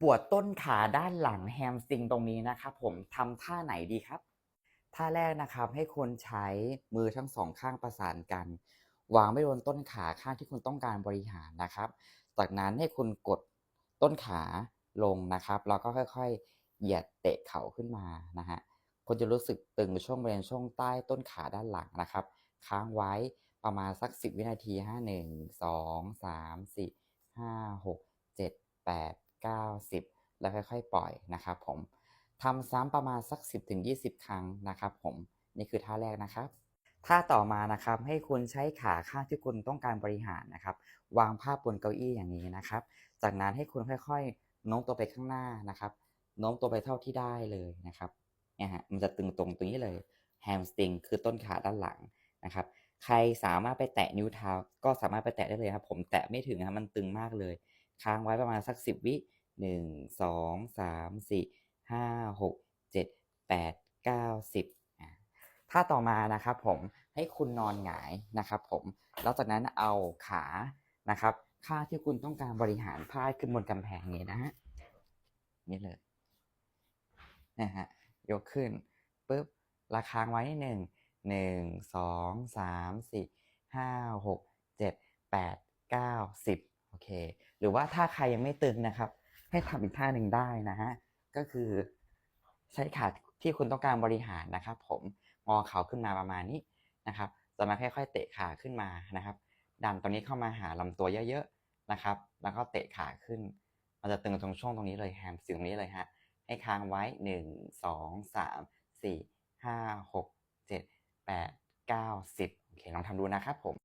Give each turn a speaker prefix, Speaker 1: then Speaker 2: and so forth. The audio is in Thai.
Speaker 1: ปวดต้นขาด้านหลังแฮมสตริงตรงนี้นะครับผมทำท่าไหนดีครับ ท่าแรกนะครับให้คุณใช้มือทั้งสองข้างประสานกัน วางไม่โดนต้นขาข้างที่คุณต้องการบริหารนะครับ จากนั้นให้คุณกดต้นขาลงนะครับแล้วก็ค่อยๆ เหยียดเตะเข่าขึ้นมานะฮะคุณจะรู้สึกตึงช่วงบริเวณช่วงใต้ต้นขาด้านหลังนะครับ ค้างไว้ประมาณสัก 10 วินาที 5 1 2 3 4 5 6 7 8 9 10แล้วค่อยๆ ปล่อยนะครับผมทำซ้ำประมาณสัก 10-20 ครั้งนะครับผมนี่คือท่าแรกนะครับท่าต่อมานะครับให้คุณใช้ขาข้างที่คุณต้องการบริหารนะครับ วางผ้าบนเก้าอี้อย่างนี้นะครับ จากนั้นให้คุณค่อยๆโน้มตัวไปข้างหน้านะครับโน้มตัวไปเท่าที่ได้เลยนะครับเนี่ยฮะมันจะตึงตรงตรงนี้เลยแฮมสตริงคือต้นขาด้านหลังนะครับ ใครสามารถไปแตะนิ้วเท้าก็สามารถไปแตะได้เลยครับ ผมแตะไม่ถึงครับมันตึงมากเลย ค้างไว้ประมาณสักสิบวิหนึ่งสองสามสี่ห้าหกเจ็ดแปดเก้าสิบถ้าต่อมานะครับผมให้คุณนอนหงายนะครับผมแล้วจากนั้นเอาขานะครับข้าที่คุณต้องการบริหารพาดขึ้นบนกำแพงนี้นะฮะนี่เลยนะฮะยกขึ้นปุ๊บและค้างไว้หนึ่งหนึ่งสองสามสี่ห้าหกเจ็ดแปดเก้าสิบโอเค หรือว่าถ้าใครยังไม่ตึงนะครับ ให้ทำอีกท่าหนึ่งได้นะฮะก็คือใช้ขาที่คุณต้องการบริหารนะครับ ผมงอเข่าขึ้นมาประมาณนี้นะครับจากนั้นค่อยๆเตะขาขึ้นมานะครับ ดันตรงนี้เข้ามาหาลำตัวเยอะๆนะครับ แล้วก็เตะขาขึ้นมันจะตึงตรงช่วงตรงนี้เลยแฮมสิงตรงนี้เลยฮะให้ค้างไว้หนึ่งสองสามสี่ห้าหกเจ็ดแปดเก้าสิบโอเคลองทำดูนะครับผม